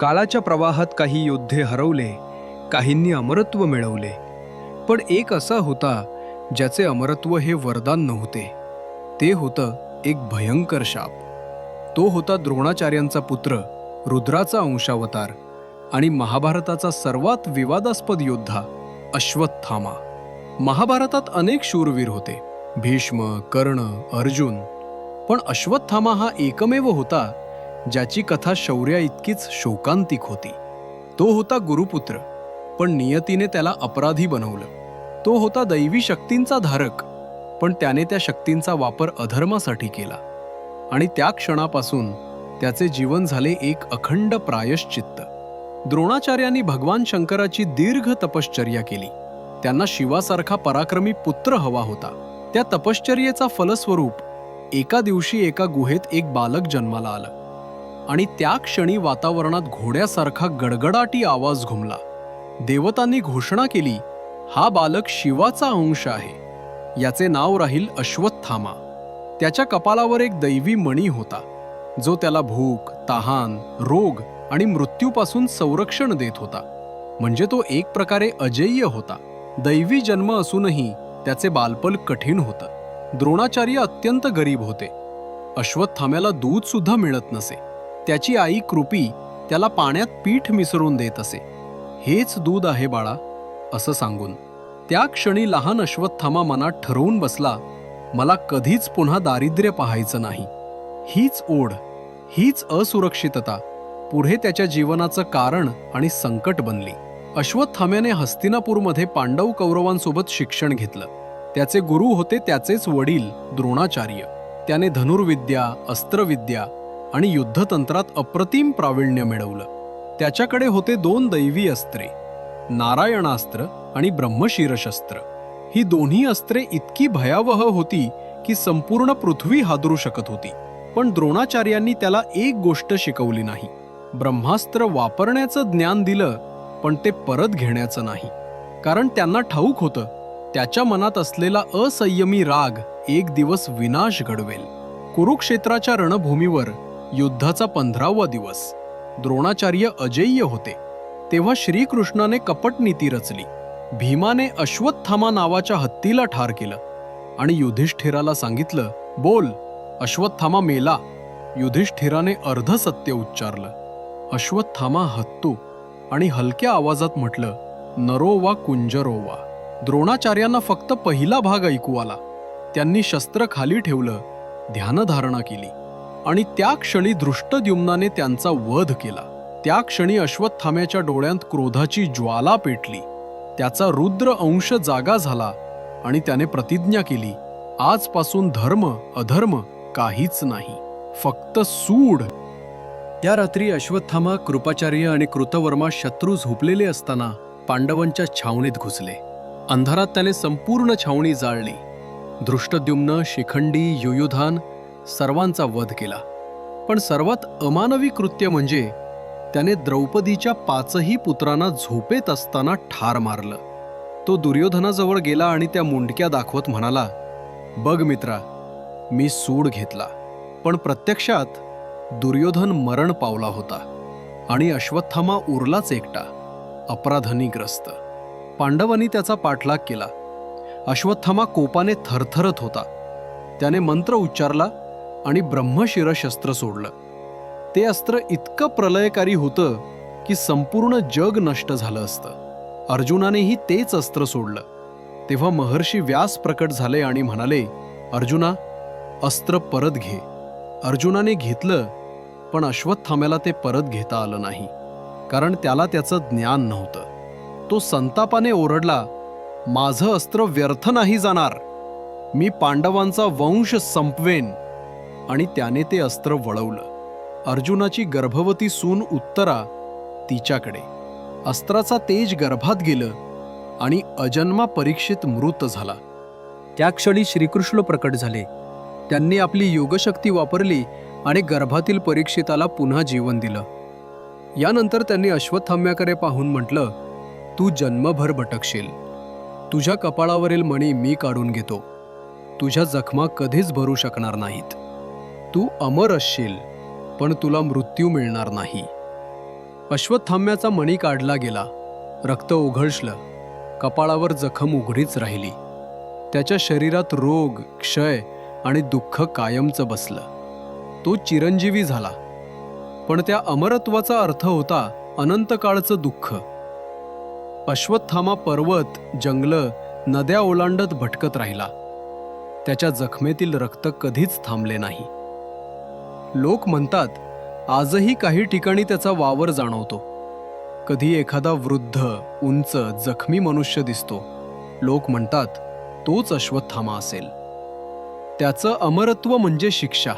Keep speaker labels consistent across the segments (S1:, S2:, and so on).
S1: काळाच्या प्रवाहात काही योद्धे हरवले काहींनी अमरत्व मिळवले. पण एक असा होता ज्याचे अमरत्व हे वरदान नव्हते. ते होतं एक भयंकर शाप. तो होता द्रोणाचार्यांचा पुत्र रुद्राचा अंशावतार आणि महाभारताचा सर्वात विवादास्पद योद्धा अश्वत्थामा. महाभारतात अनेक शूरवीर होते भीष्म कर्ण अर्जुन. पण अश्वत्थामा हा एकमेव होता ज्याची कथा शौर्या इतकीच शोकांतिक होती. तो होता गुरुपुत्र पण नियतीने त्याला अपराधी बनवलं. तो होता दैवी शक्तींचा धारक पण त्याने त्या शक्तींचा वापर अधर्मासाठी केला. आणि त्या क्षणापासून त्याचे जीवन झाले एक अखंड प्रायश्चित्त. द्रोणाचार्यांनी भगवान शंकराची दीर्घ तपश्चर्या केली. त्यांना शिवासारखा पराक्रमी पुत्र हवा होता. त्या तपश्चर्येचा फलस्वरूप एका दिवशी एका गुहेत एक बालक जन्माला आलं. आणि त्या क्षणी वातावरणात घोड्यासारखा गडगडाटी आवाज घुमला. देवतांनी घोषणा केली हा बालक शिवाचा अंश आहे. याचे नाव राहील अश्वत्थामा. त्याच्या कपालावर एक दैवी मणी होता. जो त्याला भूक तहान रोग आणि मृत्यूपासून संरक्षण देत होता. म्हणजे तो एक प्रकारे अजेय होता. दैवी जन्म असूनही त्याचे बालपण कठीण होतं. द्रोणाचार्य अत्यंत गरीब होते. अश्वत्थाम्याला दूध सुद्धा मिळत नसे. त्याची आई कृपी त्याला पाण्यात पीठ मिसळून देत असे. हेच दूध आहे बाळा असं सांगून. त्या क्षणी लहान अश्वत्थामा मनात ठरवून बसला मला कधीच पुन्हा दारिद्र्य पाहायचं नाही. हीच ओढ हीच असुरक्षितता पुढे त्याच्या जीवनाचं कारण आणि संकट बनली. अश्वत्थाम्याने हस्तिनापूरमध्ये पांडव कौरवांसोबत शिक्षण घेतलं. त्याचे गुरु होते त्याचेच वडील द्रोणाचार्य. त्याने धनुर्विद्या अस्त्रविद्या आणि युद्धतंत्रात अप्रतिम प्रावीण्य मिळवलं. त्याच्याकडे होते दोन दैवी अस्त्रे नारायणास्त्र आणि ब्रह्मशीरशस्त्र. ही दोन्ही अस्त्रे इतकी भयावह होती की संपूर्ण पृथ्वी हादरू शकत होती. पण द्रोणाचार्यांनी त्याला एक गोष्ट शिकवली नाही. ब्रह्मास्त्र वापरण्याचं ज्ञान दिलं पण ते परत घेण्याचं नाही. कारण त्यांना ठाऊक होतं त्याच्या मनात असलेला असंयमी राग एक दिवस विनाश घडवेल. कुरुक्षेत्राच्या रणभूमीवर युद्धाचा पंधरावा दिवस. द्रोणाचार्य अजेय होते. तेव्हा श्रीकृष्णाने कपटनीती रचली. भीमाने अश्वत्थामा नावाच्या हत्तीला ठार केलं. आणि युधिष्ठिराला सांगितलं बोल अश्वत्थामा मेला. युधिष्ठिराने अर्ध सत्य उच्चारलं. अश्वत्थामा हत्तू. आणि हलक्या आवाजात म्हटलं नरो वा कुंजरो वा. द्रोणाचार्यांना फक्त पहिला भाग ऐकू आला. त्यांनी शस्त्र खाली ठेवलं ध्यानधारणा केली. आणि त्या क्षणी दृष्टद्युम्नाने त्यांचा वध केला. त्या क्षणी अश्वत्थाम्याच्या डोळ्यांत क्रोधाची ज्वाला पेटली. त्याचा रुद्र अंश जागा झाला आणि त्याने प्रतिज्ञा केली आजपासून धर्म अधर्म काहीच नाही. फक्त सूड. त्या रात्री अश्वत्थामा कृपाचार्य आणि कृतवर्मा शत्रू झोपलेले असताना पांडवांच्या छावणीत घुसले. अंधारात त्याने संपूर्ण छावणी जाळली. दृष्टद्युम्न शिखंडी युयुधान सर्वांचा वध केला. पण सर्वात अमानवी कृत्य म्हणजे त्याने द्रौपदीच्या पाचही पुत्रांना झोपेत असताना ठार मारलं. तो दुर्योधनाजवळ गेला आणि त्या मुंडक्या दाखवत म्हणाला बघ मित्रा मी सूड घेतला पण प्रत्यक्षात दुर्योधन मरण पावला होता आणि अश्वत्थामा उरलाच एकटा अपराधनीग्रस्त. पांडवांनी त्याचा पाठलाग केला. अश्वत्थामा कोपाने थरथरत होता. त्याने मंत्र उच्चारला आणि ब्रह्मशिरशस्त्र सोडलं. ते अस्त्र इतकं प्रलयकारी होतं की संपूर्ण जग नष्ट झालं असतं. अर्जुनानेही तेच अस्त्र सोडलं. तेव्हा महर्षी व्यास प्रकट झाले आणि म्हणाले अर्जुना अस्त्र परत घे. अर्जुनाने घेतलं पण अश्वत्थाम्याला ते परत घेता आलं नाही. कारण त्याला त्याचं ज्ञान नव्हतं. तो संतापाने ओरडला माझं अस्त्र व्यर्थ नाही जाणार. मी पांडवांचा वंश संपवेन. आणि त्याने ते अस्त्र वळवलं. अर्जुनाची गर्भवती सून उत्तरा तिच्याकडे. अस्त्राचा तेज गर्भात गेलं आणि अजन्मा परीक्षित मृत झाला. त्या क्षणी श्रीकृष्ण प्रकट झाले. त्यांनी आपली योगशक्ती वापरली आणि गर्भातील परीक्षिताला पुन्हा जीवन दिलं. यानंतर त्यांनी अश्वत्थाम्याकडे पाहून म्हटलं तू जन्मभर भटकशील. तुझ्या कपाळावरील मणी मी काढून घेतो. तुझ्या जखमा कधीच भरू शकणार नाहीत. तू अमर असशील पण तुला मृत्यू मिळणार नाही. अश्वत्थाम्याचा मणी काढला गेला रक्त ओघळलं कपाळावर जखम उघडीच राहिली. त्याच्या शरीरात रोग क्षय आणि दुःख कायमचं बसलं. तो चिरंजीवी झाला. पण त्या अमरत्वाचा अर्थ होता अनंतकाळचं दुःख. अश्वत्थामा पर्वत जंगलं नद्या ओलांडत भटकत राहिला. त्याच्या जखमेतील रक्त कधीच थांबले नाही. लोक म्हणतात आजही काही ठिकाणी त्याचा वावर जाणवतो. कधी एखादा वृद्ध उंच जखमी मनुष्य दिसतो. लोक म्हणतात तोच अश्वत्थामा असेल. त्याचं अमरत्व म्हणजे शिक्षा.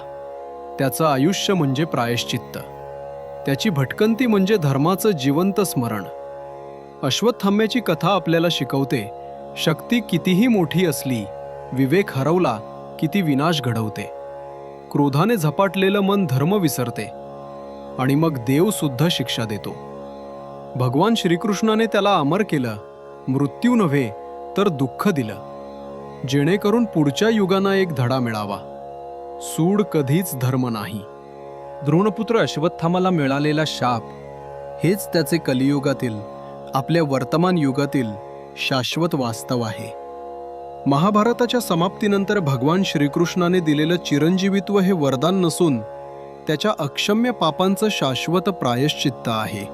S1: त्याचं आयुष्य म्हणजे प्रायश्चित्त. त्याची भटकंती म्हणजे धर्माचं जिवंत स्मरण. अश्वत्थाम्याची कथा आपल्याला शिकवते शक्ती कितीही मोठी असली विवेक हरवला किती विनाश घडवते. क्रोधाने झपाटलेलं मन धर्म विसरते आणि मग देव सुद्धा शिक्षा देतो. भगवान श्रीकृष्णाने त्याला अमर केलं मृत्यू नव्हे तर दुःख दिलं. जेणेकरून पुढच्या युगांना एक धडा मिळावा. सूड कधीच धर्म नाही. द्रोणपुत्र अश्वत्थामाला मिळालेला शाप हेच त्याचे कलियुगातील आपल्या वर्तमान युगातील शाश्वत वास्तव आहे. महाभारताच्या समाप्तीनंतर भगवान श्रीकृष्णाने दिलेलं चिरंजीवित्व हे वरदान नसून त्याच्या अक्षम्य पापांचं शाश्वत प्रायश्चित्त आहे.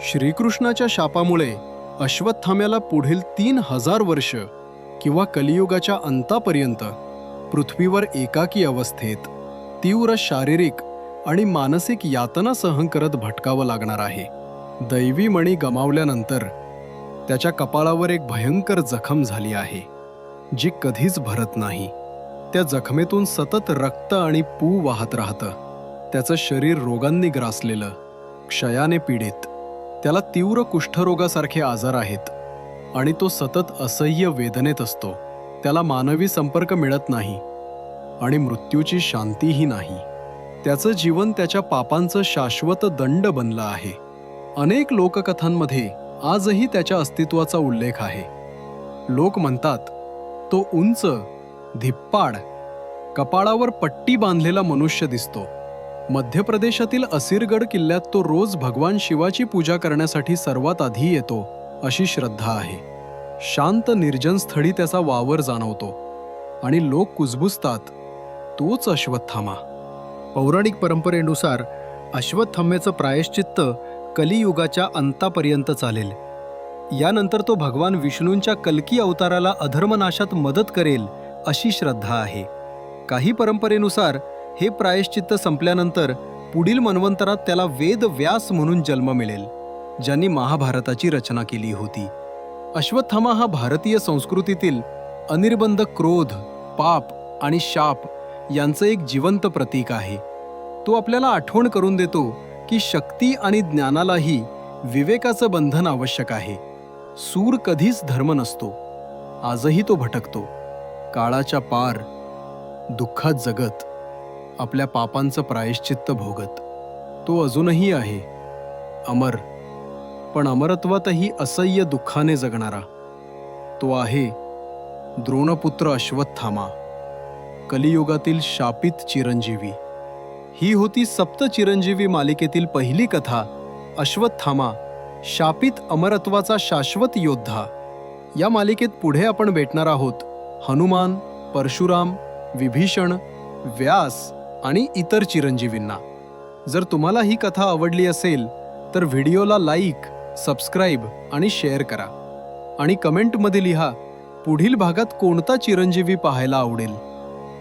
S1: श्रीकृष्णाच्या शापामुळे अश्वत्थाम्याला पुढील तीन हजार वर्ष किंवा कलियुगाच्या अंतापर्यंत पृथ्वीवर एकाकी अवस्थेत तीव्र शारीरिक आणि मानसिक यातना सहन करत भटकावं लागणार आहे. दैवी मणी गमावल्यानंतर त्याच्या कपाळावर एक भयंकर जखम झाली आहे. जी कधीच भरत नाही. त्या जखमेतून सतत रक्त आणि पू वाहत राहतं. त्याचं शरीर रोगांनी ग्रासलेलं. क्षयाने पीडित. त्याला तीव्र कुष्ठरोगासारखे आजार आहेत. आणि तो सतत असह्य वेदनेत असतो. त्याला मानवी संपर्क मिळत नाही. आणि मृत्यूची शांतीही नाही. त्याचं जीवन त्याच्या पापांचं शाश्वत दंड बनलं आहे. अनेक लोककथांमध्ये आजही त्याच्या अस्तित्वाचा उल्लेख आहे. लोक म्हणतात तो उंच धिप्पाड कपाळावर पट्टी बांधलेला मनुष्य दिसतो. मध्य प्रदेशातील असिरगड किल्ल्यात तो रोज भगवान शिवाची पूजा करण्यासाठी सर्वात आधी येतो अशी श्रद्धा आहे. शांत निर्जन स्थळी त्याचा वावर जाणवतो. आणि लोक कुजबुजतात तोच अश्वत्थामा. पौराणिक परंपरेनुसार अश्वत्थाम्याचं प्रायश्चित्त कलियुगाच्या अंतापर्यंत चालेल. यानंतर तो भगवान विष्णूंच्या कल्की अवताराला अधर्मनाशात मदत करेल अशी श्रद्धा आहे. काही परंपरेनुसार हे प्रायश्चित्त संपल्यानंतर पुढील मन्वंतरात त्याला वेद व्यास म्हणून जन्म मिळेल ज्यांनी महाभारताची रचना केली होती. अश्वत्थामा हा भारतीय संस्कृतीतील अनिर्बंध क्रोध पाप आणि शाप यांचं एक जिवंत प्रतीक आहे. तो आपल्याला आठवण करून देतो की शक्ती आणि ज्ञानालाही विवेकाचं बंधन आवश्यक आहे. सूर कधीच धर्म नसतो. आजही तो भटकतो. काळाच्या पार दुःखात जगत आपल्या पापांचं प्रायश्चित्त भोगत. तो अजूनही आहे. अमर. पण अमरत्वातही असह्य दुःखाने जगणारा. तो आहे. द्रोणपुत्र अश्वत्थामा. कलियुगातील शापित चिरंजीवी. ही होती सप्त चिरंजीवी मालिकेतील पहिली कथा अश्वत्थामा. शापित अमरत्वाचा शाश्वत योद्धा. या मालिकेत पुढे आपण भेटणार आहोत. हनुमान परशुराम विभीषण व्यास आणि इतर चिरंजीवींना. जर तुम्हाला ही कथा आवडली असेल तर व्हिडिओला लाईक सबस्क्राईब आणि शेअर करा. आणि कमेंटमध्ये लिहा पुढील भागात कोणता चिरंजीवी पाहायला आवडेल?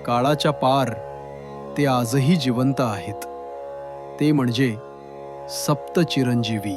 S1: काळाच्या पार ते आजही जिवंत आहेत. ते म्हणजे सप्त चिरंजीवी.